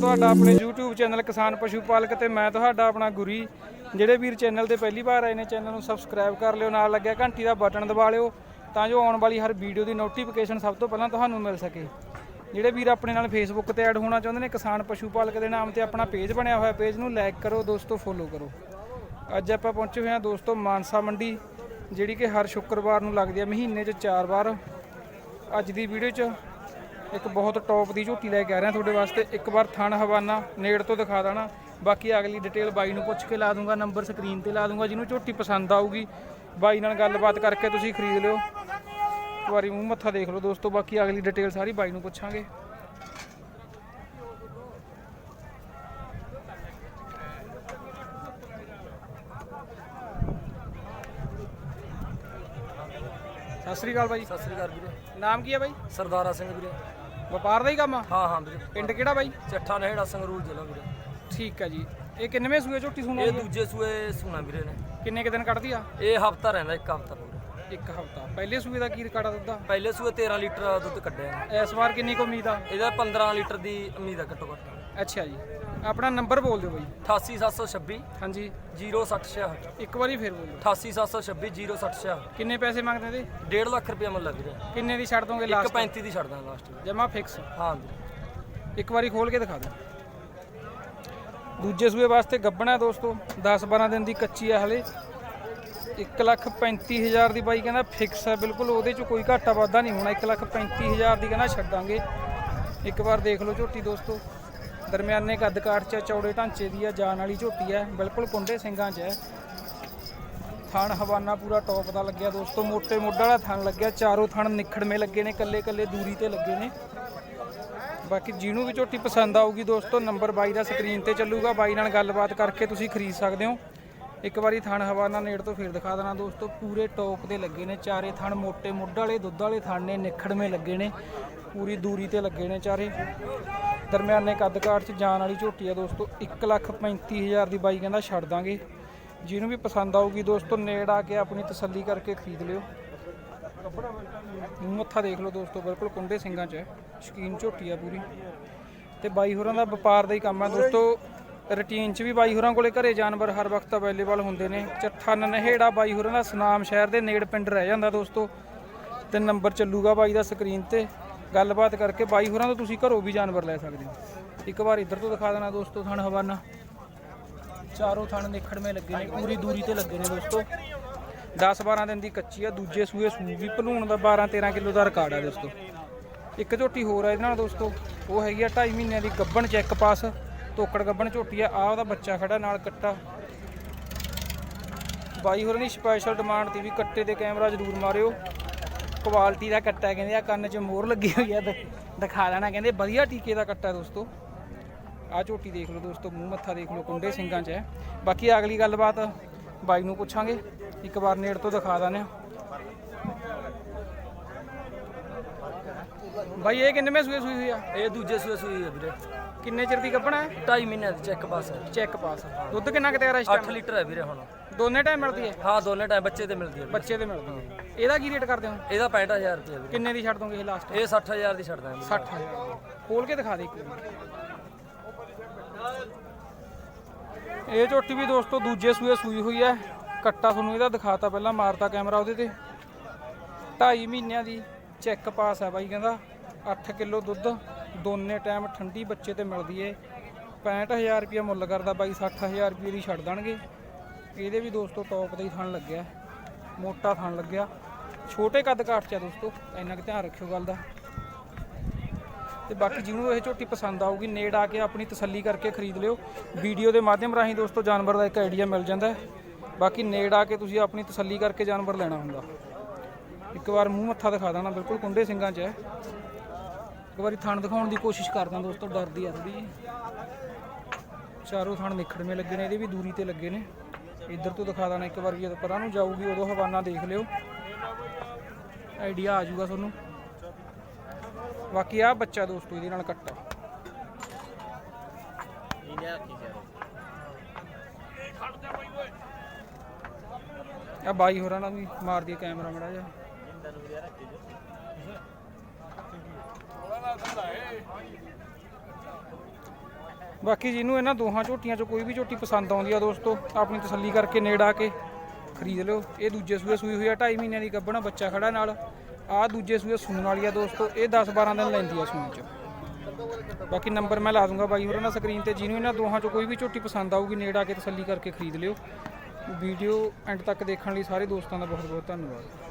ਤੁਹਾਡਾ ਆਪਣੇ YouTube channel ਕਿਸਾਨ ਪਸ਼ੂ ਪਾਲਕ ਤੇ ਮੈਂ ਤੁਹਾਡਾ ਆਪਣਾ ਗੁਰੀ। ਜਿਹੜੇ ਵੀਰ ਚੈਨਲ ਤੇ ਪਹਿਲੀ ਵਾਰ ਆਏ ਨੇ, ਚੈਨਲ ਨੂੰ ਸਬਸਕ੍ਰਾਈਬ ਕਰ ਲਿਓ, ਨਾਲ ਲੱਗਿਆ ਘੰਟੀ ਦਾ ਬਟਨ ਦਬਾ ਲਿਓ, ਤਾਂ ਜੋ ਆਉਣ ਵਾਲੀ ਹਰ ਵੀਡੀਓ ਦੀ ਨੋਟੀਫਿਕੇਸ਼ਨ ਸਭ ਤੋਂ ਪਹਿਲਾਂ ਤੁਹਾਨੂੰ ਮਿਲ ਸਕੇ। ਜਿਹੜੇ ਵੀਰ ਆਪਣੇ ਨਾਲ ਫੇਸਬੁੱਕ ਤੇ ਐਡ ਹੋਣਾ ਚਾਹੁੰਦੇ ਨੇ, ਕਿਸਾਨ ਪਸ਼ੂ ਪਾਲਕ ਦੇ ਨਾਮ ਤੇ ਆਪਣਾ ਪੇਜ ਬਣਿਆ ਹੋਇਆ ਪੇਜ ਨੂੰ ਲਾਈਕ ਕਰੋ, ਦੋਸਤੋ ਫੋਲੋ ਕਰੋ। ਅੱਜ ਆਪਾਂ ਪਹੁੰਚੇ ਹੋਏ ਹਾਂ ਦੋਸਤੋ ਮਾਨਸਾ ਮੰਡੀ, ਜਿਹੜੀ ਕਿ ਹਰ ਸ਼ੁੱਕਰਵਾਰ ਨੂੰ ਲੱਗਦੀ ਹੈ, ਮਹੀਨੇ 'ਚ ਚਾਰ ਵਾਰ। ਅੱਜ ਦੀ ਵੀਡੀਓ 'ਚ ਇੱਕ ਬਹੁਤ ਟੌਪ ਦੀ ਝੋਟੀ ਲੈ ਕੇ ਆ ਰਿਹਾ ਤੁਹਾਡੇ ਵਾਸਤੇ। ਇੱਕ ਵਾਰ ਥਣ ਹਵਾਨਾ ਨੇੜ ਤੋਂ ਦਿਖਾ ਦੇਣਾ। ਬਾਕੀ ਅਗਲੀ ਡਿਟੇਲ ਬਾਈ ਨੂੰ ਪੁੱਛ ਕੇ ਲਾ ਦੂੰਗਾ ਨੰਬਰ ਸਕਰੀਨ ਤੇ ਲਾ ਦੂੰਗਾ ਜਿਹਨੂੰ ਝੋਟੀ ਪਸੰਦ ਆਊਗੀ। ਬਾਈ ਨਾਲ ਗੱਲਬਾਤ ਕਰਕੇ ਤੁਸੀਂ ਖਰੀਦ ਲਿਓ। ਇੱਕ ਵਾਰੀ ਮੂੰਹ ਮੱਥਾ ਦੇਖ ਲਓ ਦੋਸਤੋ ਬਾਕੀ ਅਗਲੀ ਡਿਟੇਲ ਸਾਰੀ ਬਾਈ ਨੂੰ ਪੁੱਛਾਂਗੇ। ਸਤਿ ਸ੍ਰੀ ਅਕਾਲ ਬਾਈ। ਸਤਿ ਸ੍ਰੀ ਅਕਾਲ ਵੀਰੇ। ਨਾਮ ਕੀ ਹੈ ਬਾਈ? ਸਰਦਾਰਾ ਸਿੰਘ ਵੀਰੇ। ਵਪਾਰ ਦਾ ਹੀ ਕੰਮ ਆ? ਹਾਂ ਹਾਂ ਵੀਰੇ ਪਿੰਡ ਕਿਹੜਾ ਬਾਈ? ਚੱਠਾ ਨਹਿੜਾ ਸੰਗਰੂਰ ਜ਼ਿਲ੍ਹਾ ਵੀਰੇ। ਠੀਕ ਹੈ ਜੀ। ਇਹ ਕਿੰਨਵੇਂ ਸੂਏ ਝੋਟੀ ਸੁਣੋ ਇਹ ਦੂਜੇ ਸੂਏ ਸੁਣਾ ਵੀਰੇ ਨੇ। ਕਿੰਨੇ ਕੁ ਦਿਨ ਕੱਢਦੀ ਆ? ਇਹ ਹਫਤਾ ਰਹਿੰਦਾ ਇੱਕ ਹਫਤਾ ਇੱਕ ਹਫਤਾ। ਪਹਿਲੇ ਸੂਏ ਦਾ ਕੀ ਰਿਕਾਰਡ ਆ ਦੁੱਧ ਦਾ? ਪਹਿਲੇ ਸੂਏ 13 ਲੀਟਰ ਦੁੱਧ ਕੱਢਿਆ। ਇਸ ਵਾਰ ਕਿੰਨੀ ਕੁ ਉਮੀਦ ਆ? ਇਹਦਾ 15 ਲੀਟਰ ਦੀ ਉਮੀਦ ਹੈ ਘੱਟੋ ਘੱਟ। ਅੱਛਾ ਜੀ। ਆਪਣਾ ਨੰਬਰ ਬੋਲ ਦਿਓ ਬਾਈ। 88726 ਹਾਂਜੀ। 0666 ਇੱਕ ਵਾਰੀ ਫੇਰ ਬੋਲ ਦਿਓ। 88726 0666 ਕਿੰਨੇ ਪੈਸੇ ਮੰਗਦੇ ਤੇ 1.5 ਲੱਖ ਰੁਪਏ ਹੈ ਵੀਰੇ ਕਿੰਨੇ ਦੀ ਛੱਡ ਦੋਗੇ ਲਾਸਟ 1.35 ਦੀ ਛੱਡ ਦਾਂ ਲਾਸਟ ਜਮਾ ਫਿਕਸ ਹਾਂ ਇੱਕ ਵਾਰੀ ਖੋਲ ਕੇ ਦਿਖਾ ਦਿਓ। ਦੂਜੇ ਸੂਏ ਵਾਸਤੇ ਗੱਬਣਾ ਦੋਸਤੋ। 10 12 ਦਿਨ ਦੀ ਕੱਚੀ ਹੈ ਹਲੇ। 1 ਲੱਖ 35 ਹਜ਼ਾਰ ਦੀ ਬਾਈ ਕਹਿੰਦਾ ਫਿਕਸ ਹੈ ਬਿਲਕੁਲ। ਉਹਦੇ ਚ ਕੋਈ ਘਾਟਾ ਵਾਧਾ ਨਹੀਂ ਹੋਣਾ। 1 ਲੱਖ 35 ਹਜ਼ਾਰ ਦੀ ਕਹਿੰਦਾ ਛੱਡਾਂਗੇ ਇੱਕ ਵਾਰ ਦੇਖ ਲਓ ਝੋਟੀ ਦੋਸਤੋ। ਦਰਮਿਆਨੇ ਕੱਦ ਕਾਠ 'ਚ ਚੌੜੇ ਢਾਂਚੇ ਦੀ ਆ, ਜਾਣ ਵਾਲੀ ਝੋਟੀ ਹੈ ਬਿਲਕੁਲ ਕੁੰਡੇ ਸਿੰਘਾਂ 'ਚ ਹੈ। ਥਣ ਹਵਾਨਾ ਪੂਰਾ ਟੌਪ ਦਾ ਲੱਗਿਆ ਦੋਸਤੋ। ਮੋਟੇ ਮੋਢ ਵਾਲਾ ਥਣ ਲੱਗਿਆ। ਚਾਰੋਂ ਥਣ ਨਿਖੜਵੇਂ ਲੱਗੇ ਨੇ ਕੱਲੇ ਕੱਲੇ ਦੂਰੀ ਤੇ ਲੱਗੇ ਨੇ। ਬਾਕੀ ਜਿਹਨੂੰ ਵੀ ਝੋਟੀ ਪਸੰਦ ਆਊਗੀ ਦੋਸਤੋ, ਨੰਬਰ 22 ਦਾ ਸਕਰੀਨ ਤੇ ਚੱਲੂਗਾ। ਬਾਈ ਨਾਲ ਗੱਲਬਾਤ ਕਰਕੇ ਤੁਸੀਂ ਖਰੀਦ ਸਕਦੇ ਹੋ। ਇੱਕ ਵਾਰੀ ਥਣ ਹਵਾਨਾ ਨੇੜ ਤੋਂ ਫੇਰ ਦਿਖਾ ਦੇਣਾ ਦੋਸਤੋ। ਪੂਰੇ ਟੌਪ ਦੇ ਲੱਗੇ ਨੇ ਚਾਰੇ ਥਣ, ਮੋਟੇ ਮੁੱਢ ਵਾਲੇ, ਦੁੱਧ ਵਾਲੇ ਥਣ ਨੇ, ਨਿਖੜਵੇਂ ਲੱਗੇ ਨੇ। ਪੂਰੀ ਦੂਰੀ ਤੇ ਲੱਗੇ ਨੇ ਚਾਰੇ। ਦਰਮਿਆਨੇ ਕੱਦ ਕਾਠ ਚ ਜਾਣ ਵਾਲੀ ਝੋਟੀ ਆ ਦੋਸਤੋ 1 ਲੱਖ 35 ਹਜ਼ਾਰ ਦੀ ਬਾਈ ਕਹਿੰਦਾ ਛੱਡ ਦਾਂਗੇ। ਜਿਹਨੂੰ ਵੀ ਪਸੰਦ ਆਊਗੀ ਦੋਸਤੋ, ਨੇੜ ਆ ਕੇ ਆਪਣੀ ਤਸੱਲੀ ਕਰਕੇ ਖਰੀਦ ਲਿਓ। ਮੂੰਹ ਮੱਥਾ ਦੇਖ ਲਓ ਦੋਸਤੋ, ਬਿਲਕੁਲ ਕੁੰਡੇ ਸਿੰਘਾਂ 'ਚ ਹੈ, ਸ਼ਕੀਨ ਝੋਟੀ ਆ ਪੂਰੀ। ਤੇ ਬਾਈ ਹੋਰਾਂ ਦਾ ਵਪਾਰ ਦਾ ਹੀ ਕੰਮ ਆ ਦੋਸਤੋ, ਰੁਟੀਨ 'ਚ ਵੀ ਬਾਈ ਹੋਰਾਂ ਕੋਲੇ ਘਰੇ ਜਾਨਵਰ ਹਰ ਵਕਤ ਅਵੇਲੇਬਲ ਹੁੰਦੇ ਨੇ। ਚੱਠਾ ਨਨਹੇੜਾ ਬਾਈ ਹੋਰਾਂ ਦਾ ਸੁਨਾਮ ਸ਼ਹਿਰ ਦੇ ਨੇੜ ਪਿੰਡ ਰਹਿ ਜਾਂਦਾ ਦੋਸਤੋ। ਤੇ ਨੰਬਰ ਚੱਲੂਗਾ ਬਾਈ ਦਾ ਸਕਰੀਨ ਤੇ। ਗੱਲਬਾਤ ਕਰਕੇ ਬਾਈ ਹੋਰਾਂ ਤੋਂ ਤੁਸੀਂ ਘਰੋਂ ਵੀ ਜਾਨਵਰ ਲੈ ਸਕਦੇ ਹੋ। ਇੱਕ ਵਾਰ ਇੱਧਰ ਤੋਂ ਦਿਖਾ ਦੇਣਾ ਦੋਸਤੋ ਥਣ ਹਵਾਨਾ। ਚਾਰੋਂ ਥਣ ਨਿਖੜਵੇਂ ਲੱਗੇ ਨੇ, ਪੂਰੀ ਦੂਰੀ ਤੇ ਲੱਗੇ ਨੇ ਦੋਸਤੋ। 10 12 ਦਿਨ ਦੀ ਕੱਚੀ ਆ, ਦੂਜੇ ਸੂਏ ਵੀ ਭਲੂਣ ਦਾ 12 13 ਕਿਲੋ ਦਾ ਰਿਕਾਰਡ ਆ ਦੋਸਤੋ। ਇੱਕ ਝੋਟੀ ਹੋਰ ਆ ਇਹਦੇ ਨਾਲ ਦੋਸਤੋ, ਉਹ ਹੈਗੀ ਆ 2.5 ਮਹੀਨਿਆਂ ਦੀ ਗੱਬਣ ਚੈੱਕ ਪਾਸ, ਤੋਕੜ ਗੱਬਣ ਝੋਟੀ ਆ ਆ ਉਹਦਾ ਬੱਚਾ ਖੜਾ ਨਾਲ ਕੱਟਾ। ਬਾਈ ਹੋਰਾਂ ਦੀ ਸਪੈਸ਼ਲ ਡਿਮਾਂਡ 'ਤੇ ਵੀ ਕੱਟੇ ਤੇ ਕੈਮਰਾ ਜ਼ਰੂਰ ਮਾਰਿਓ। ਕੁਆਲਿਟੀ ਦਾ ਕੱਟਾ ਕਹਿੰਦੇ ਆ ਕੰਨ 'ਚ ਮੋਹਰ ਲੱਗੀ ਹੋਈ ਆ ਦਿਖਾ ਦੇਣਾ ਕਹਿੰਦੇ ਵਧੀਆ ਟੀਕੇ ਦਾ ਕੱਟਾ ਦੋਸਤੋ। ਆ ਝੋਟੀ ਦੇਖ ਲਓ ਦੋਸਤੋ ਮੂੰਹ ਮੱਥਾ ਦੇਖ ਲਓ ਕੁੰਡੇ ਸਿੰਘਾਂ 'ਚ ਹੈ। ਬਾਕੀ ਅਗਲੀ ਗੱਲਬਾਤ ਬਾਈ ਨੂੰ ਪੁੱਛਾਂਗੇ ਇੱਕ ਵਾਰ ਨੇੜ ਤੋਂ ਦਿਖਾ ਦਾਨੇ ਬਾਈ ਇਹ ਕਿੰਨੇ ਸੂਏ ਸੂਈ ਹੋਈ ਆ? ਇਹ ਦੂਜੇ ਸੂਏ ਸੂਈ ਹੈ ਵੀਰੇ। ਕਿੰਨੇ ਚਿਰ ਦੀ ਕੱਪਣਾ ਹੈ? 2.5 ਮਹੀਨਿਆਂ ਦੀ ਚੈੱਕ ਪਾਸ ਹੈ ਚੈੱਕ ਪਾਸ ਦੁੱਧ ਕਿੰਨਾ ਕੁ ਤਿਆਰ ਹੈ ਇਸ 8 ਟਾਈਮ ਲੀਟਰ ਹੈ ਵੀਰੇ ਹੁਣ। ਦੋਨੇ ਟਾਈਮ ਮਿਲਦੀ ਹੈ? ਹਾਂ ਦੋਨੇ ਟਾਈਮ ਬੱਚੇ ਤੇ ਮਿਲਦੀ ਹੈ। ਬੱਚੇ ਦੇ ਮਿਲਦੀ ਹੈ। ਇਹਦਾ ਕੀ ਰੇਟ ਕਰਦੇ ਹੋ? ਇਹਦਾ 65000 ਰੁਪਏ ਵੀਰੇ। ਕਿੰਨੇ ਦੀ ਛੱਡ ਦੋਗੇ ਇਹ ਲਾਸਟ ਇਹ 60000 ਦੀ ਛੱਡ ਦਾਂਗੇ। 60000 ਖੋਲ ਕੇ ਦਿਖਾ ਦੇ ਇੱਕ ਵਾਰੀ। ਇਹ ਝੋਟੀ ਵੀ ਦੋਸਤੋ ਦੂਜੇ ਸੂਏ ਸੂਈ ਹੋਈ ਹੈ। ਕੱਟਾ ਤੁਹਾਨੂੰ ਇਹਦਾ ਦਿਖਾਤਾ ਪਹਿਲਾਂ ਮਾਰਤਾ ਕੈਮਰਾ ਉਹਦੇ ਤੇ। 2.5 ਮਹੀਨਿਆਂ ਦੀ ਚੈੱਕ ਪਾਸ ਹੈ ਬਾਈ ਕਹਿੰਦਾ। 8 ਕਿਲੋ ਦੁੱਧ ਦੋਨੇ ਟਾਈਮ ਠੰਡੀ ਬੱਚੇ ਤੇ ਮਿਲਦੀ ਏ। 65000 ਰੁਪਏ ਮੁੱਲ ਕਰਦਾ ਬਾਈ 60000 ਰੁਪਏ ਦੀ ਛੱਡ ਦੇਣਗੇ। ਇਹਦੇ ਵੀ ਦੋਸਤੋ ਟੌਪ ਦਾ ਹੀ ਥਣ ਲੱਗਿਆ। ਮੋਟਾ ਥਣ ਲੱਗਿਆ। ਛੋਟੇ ਕੱਦ ਕਾਠ ਚ ਆ ਦੋਸਤੋ, ਇੰਨਾ ਕੁ ਧਿਆਨ ਰੱਖਿਓ ਗੱਲ ਦਾ। ਤੇ ਬਾਕੀ ਜਿਹਨੂੰ ਇਹ ਝੋਟੀ ਪਸੰਦ ਆਊਗੀ, ਨੇੜ ਆ ਕੇ ਆਪਣੀ ਤਸੱਲੀ ਕਰਕੇ ਖਰੀਦ ਲਿਓ। ਵੀਡੀਓ ਦੇ ਮਾਧਿਅਮ ਰਾਹੀਂ ਦੋਸਤੋ ਜਾਨਵਰ ਦਾ ਇੱਕ ਆਈਡੀਆ ਮਿਲ ਜਾਂਦਾ ਬਾਕੀ ਨੇੜ ਆ ਕੇ ਤੁਸੀਂ ਆਪਣੀ ਤਸੱਲੀ ਕਰਕੇ ਜਾਨਵਰ ਲੈਣਾ ਹੁੰਦਾ। ਇੱਕ ਵਾਰ ਮੂੰਹ ਮੱਥਾ ਦਿਖਾ ਦੇਣਾ, ਬਿਲਕੁਲ ਕੁੰਡੇ ਸਿੰਘਾਂ 'ਚ ਹੈ। ਇੱਕ ਵਾਰੀ ਥਣ ਦਿਖਾਉਣ ਦੀ ਕੋਸ਼ਿਸ਼ ਕਰਦਾ ਦੋਸਤੋ, ਡਰਦੀ ਆ ਥੋੜੀ ਚਾਰੋਂ ਥਣ ਨਿਖੜਵੇਂ ਲੱਗੇ ਨੇ, ਇਹਦੇ ਵੀ ਦੂਰੀ ਤੇ ਲੱਗੇ ਨੇ। ਇੱਧਰ ਤੋਂ ਦਿਖਾ ਦੇਣਾ ਇੱਕ ਵਾਰ ਜਦੋਂ ਪਰਾਂ ਨੂੰ ਜਾਊਗੀ ਉਦੋਂ ਹਵਾਨਾ ਦੇਖ ਲਿਓ। ਆਈਡੀਆ ਆ ਜਾਊਗਾ ਤੁਹਾਨੂੰ। ਬਾਕੀ ਆ ਬੱਚਾ ਦੋਸਤੋ, ਇਹਦੇ ਨਾਲ ਕੱਟਾ ਆ। ਬਾਈ ਹੋਰਾਂ ਨਾਲ ਵੀ ਮਾਰ ਦੀ ਕੈਮਰਾ ਮੜਾ ਜਾ ਬਾਕੀ ਜਿਹਨੂੰ ਇਹਨਾਂ ਦੋਹਾਂ ਝੋਟੀਆਂ 'ਚੋਂ ਕੋਈ ਵੀ ਝੋਟੀ ਪਸੰਦ ਆਉਂਦੀ ਆ ਦੋਸਤੋ, ਆਪਣੀ ਤਸੱਲੀ ਕਰਕੇ ਨੇੜ ਆ ਕੇ ਖਰੀਦ ਲਿਓ। ਇਹ ਦੂਜੇ ਸੂਏ ਸੂਈ ਹੋਈ ਆ 2.5 ਮਹੀਨਿਆਂ ਦੀ ਗੱਭਣਾ ਬੱਚਾ ਖੜਾ ਨਾਲ। ਆ ਦੂਜੇ ਸੂਏ ਸੂਣ ਵਾਲੀ ਆ ਦੋਸਤੋ, ਇਹ 10 12 ਦਿਨ ਲੈਂਦੀ ਆ ਸੂਣ 'ਚ। ਬਾਕੀ ਨੰਬਰ ਮੈਂ ਲਾ ਦੂੰਗਾ ਬਾਈ ਹੋਰਾਂ ਦਾ ਸਕਰੀਨ ਤੇ, ਜਿਹਨੂੰ ਇਹਨਾਂ ਦੋਹਾਂ 'ਚੋਂ ਕੋਈ ਵੀ ਝੋਟੀ ਪਸੰਦ ਆਊਗੀ, ਨੇੜ ਆ ਕੇ ਤਸੱਲੀ ਕਰਕੇ ਖਰੀਦ ਲਿਓ। ਵੀਡੀਓ ਐਂਡ ਤੱਕ ਦੇਖਣ ਲਈ ਸਾਰੇ ਦੋਸਤਾਂ ਦਾ ਬਹੁਤ ਬਹੁਤ ਧੰਨਵਾਦ।